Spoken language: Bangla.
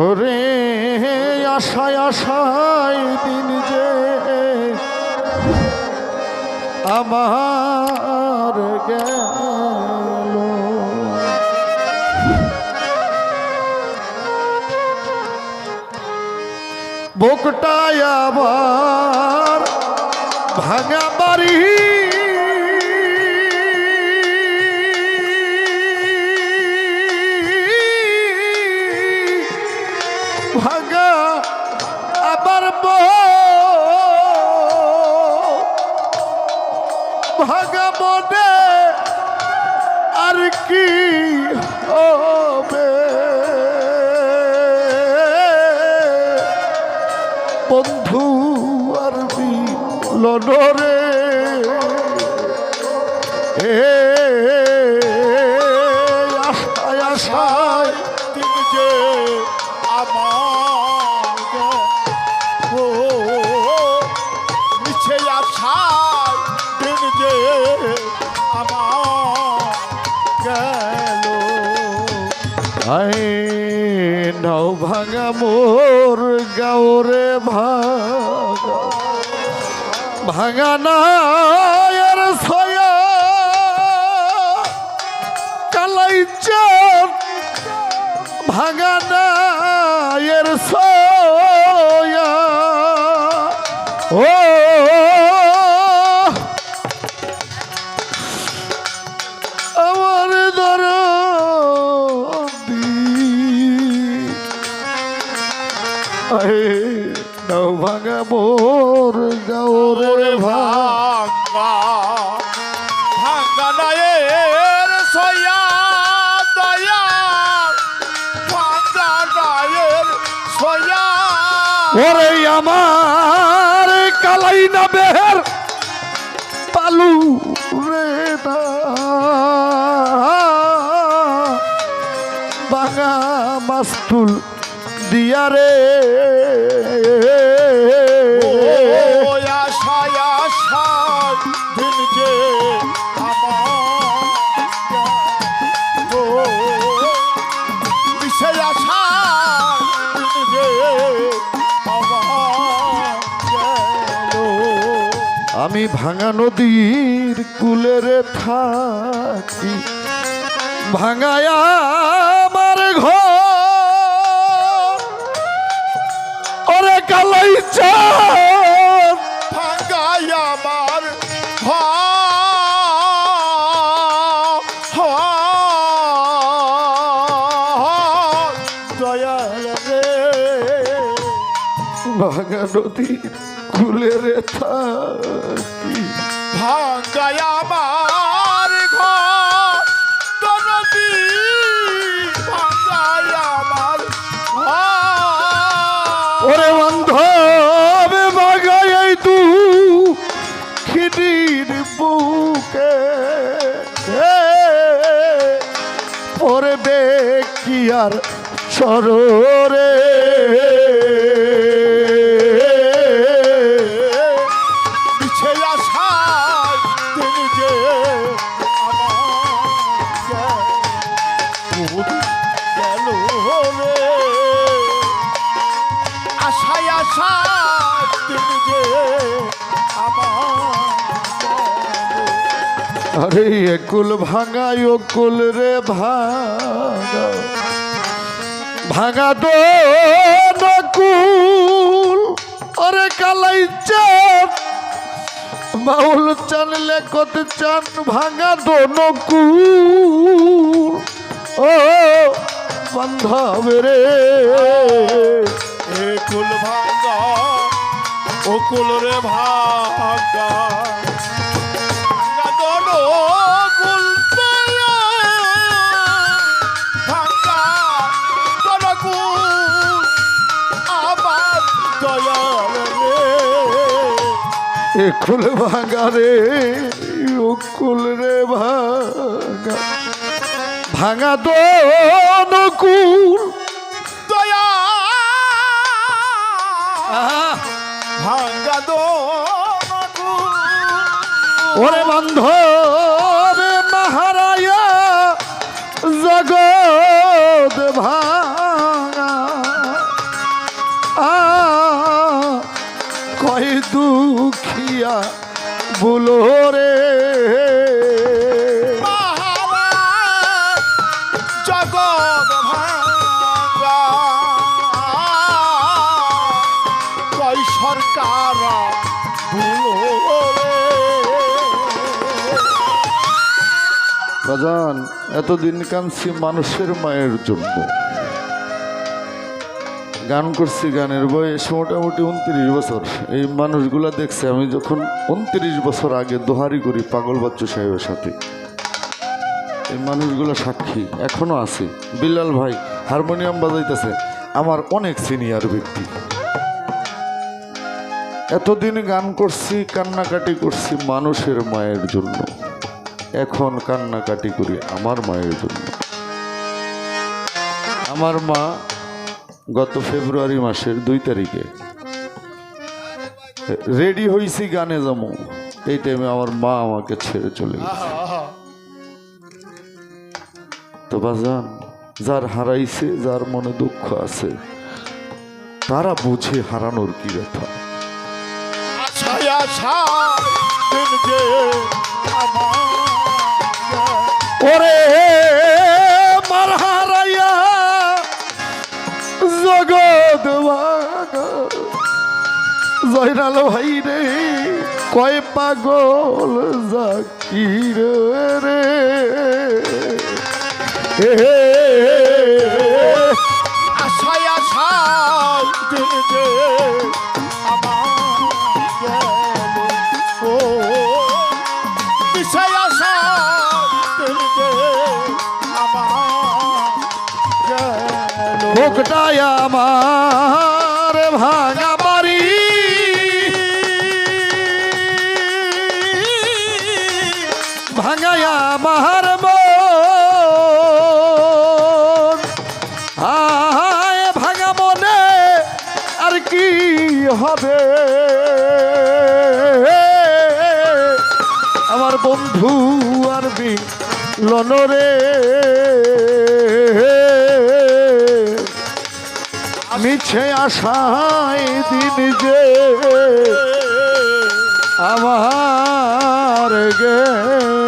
ওরে আশায় আশায় দিন যে আমার গেল। বুকটায় আবার ভাঙা বাড়ি মনে আর কি হবে? বন্ধু আর মিলনরে আই নাও ভাঙা মোর গাওরে ভাঙা। ভাঙা নায়ের ভাঙা মোর গাওরে ভাঙ। ভাঙ্গা ভাঙ্গা নায়ের সয়া দয়া ভাঙ্গা নায়ের সয়া ওরে আমার কালাই না বেহের পালু রে বাঙা মাস্তুল দিয়া রে। আমি ভাঙা নদীর কুলের থাকি ভাঙায়া আমার ঘর। ওরে কালাই চা ভাঙায়ামা আমার ভাঙা নদীর কুলেরে থাকি। ভাঙ্গাই আমার ঘর দনদী ভাঙ্গাই আমার ঘর। ওরে বান্ধব বাগাই তু খিদির বুকে। পড়বে কি আর সররে আরে একুল ভাঙাই অকুল রে ভাঙা। ভাঙা দো নকুল ওরে কালাই চাপ বাউল চানলে কত চান, ভাঙা দো নকুল ও, বান্ধব রে। এ কুল ভাঙ্গা ও কুল রে ভাঙ্গা একুল ভাঙা রে অকুল রে ভাঙা। ভাঙা দো নকুল দয়া। দোনো কুল। ওরে বান্ধব মহারায়া জগৎ ভাঙা হইয়া বুলো রে। বাজান এতদিন কাঁদছি মানুষের মায়ের জন্য। গান করছি গানের বয়স মোটামুটি উনত্রিশ বছর। এই মানুষগুলা দেখছে, আমি যখন উনত্রিশ বছর আগে দোহারি করি পাগল বাচ্চু সাহেবের সাথে। এই মানুষগুলো সাক্ষী, এখনও আছে। বিল্লাল ভাই, হারমোনিয়াম বাজাইতেছে, আমার অনেক সিনিয়র ব্যক্তি। এতদিন গান করছি, কান্নাকাটি করছি মানুষের মায়ের জন্য। এখন কান্নাকাটি করি আমার মায়ের জন্য। আমার মা গত ফেব্রুয়ারি মাসের দুই তারিখে। রেডি হয়েছি গানে যাব। এই টাইমে আমার মা আমাকে ছেড়ে চলে গেছে। তো বাজান যার হারাইছে যার মনে দুঃখ আছে তারা বুঝে হারানোর কি ব্যথা। ওরে জগৎ ভাঙা। জয়নাল ভাই রে কয় পাগল জাকির রে হে ভোগটায় আমার ভাঙা বাড়ি। ভাঙায় আমার ভাঙা মনে আর কি হবে? আমার বন্ধু আর বি লনরে। মিছে আশায় দিন যে আমার গে